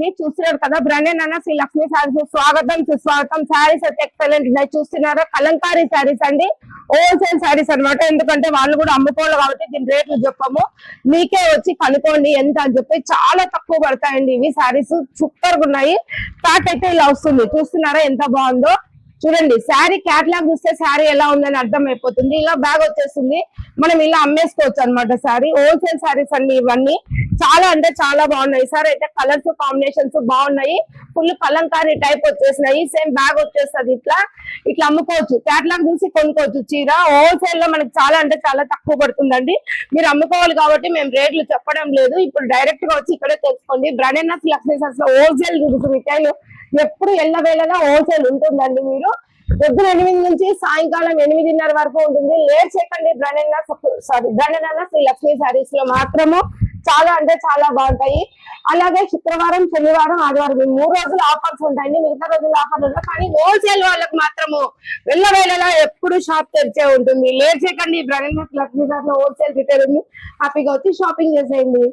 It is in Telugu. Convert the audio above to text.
మీరు చూస్తున్నారు కదా బ్రాండెడ్ అన్న శ్రీ లక్ష్మీ సారీస్ స్వాగతం సుస్వాగతం. శారీస్ అయితే ఎక్సలెంట్ ఉన్నాయి చూస్తున్నారా? కలంకారీ శారీస్ అండి. హోల్సేల్ శారీస్ అన్నమాట. ఎందుకంటే వాళ్ళు కూడా అమ్ముకోవాలి కాబట్టి దీని రేట్లు చెప్పము. మీకే వచ్చి కనుక్కోండి ఎంత అని చెప్పి చాలా తక్కువ పడతాయండి ఇవి శారీస్ సూపర్గా ఉన్నాయి. ప్యాక్ అయితే ఇలా వస్తుంది. చూస్తున్నారా ఎంత బాగుందో? చూడండి శారీ క్యాటలాగ్ చూస్తే శారీ ఎలా ఉందని అర్థం అయిపోతుంది ఇలా బ్యాగ్ వచ్చేస్తుంది. మనం ఇలా అమ్మేసుకోవచ్చు అనమాట శారీ. హోల్సేల్ శారీస్ అన్ని ఇవన్నీ చాలా అంటే చాలా బాగున్నాయి. సార్ అయితే కలర్స్ కాంబినేషన్స్ బాగున్నాయి. ఫుల్ కలంకారీ టైప్ వచ్చేసినాయి. సేమ్ బ్యాగ్ వచ్చేస్తుంది ఇట్లా. ఇట్లా అమ్ముకోవచ్చు. క్యాటలాగ్ చూసి కొనుక్కోవచ్చు చీర. హోల్సేల్లో మనకి చాలా అంటే చాలా తక్కువ పడుతుందండి. మీరు అమ్ముకోవాలి కాబట్టి మేము రేట్లు చెప్పడం లేదు. ఇప్పుడు డైరెక్ట్గా వచ్చి ఇక్కడే తెలుసుకోండి బ్రాండ్ లక్ష్మీ సార్స్లో హోల్సేల్ రిటైల్ ఎప్పుడు ఎల్లవేళలా హోల్సేల్ ఉంటుందండి మీరు. పొద్దున ఎనిమిది నుంచి సాయంకాలం ఎనిమిదిన్నర వరకు ఉంటుంది. లేట్ చేయకండి బ్రాండెన్న సారీ బ్రాండెన్న శ్రీ లక్ష్మీ సారీస్లో మాత్రము. చాలా అంటే చాలా బాగుంటాయి. అలాగే శుక్రవారం శనివారం ఆదివారం ఈ మూడు రోజులు ఆఫర్స్ ఉంటాయండి. మిగతా రోజులు ఆఫర్లు ఉండవు. కానీ హోల్సేల్ వాళ్ళకి మాత్రము వెళ్ళవేళలా ఎప్పుడు షాప్ తెరిచే ఉంటుంది. లేట్ చేయకండి బ్రాండెన్న లక్ష్మీ సార్లో హోల్సేల్ రిటైల్ ఉంది. హ్యాపీగా వచ్చి షాపింగ్ చేసేయండి.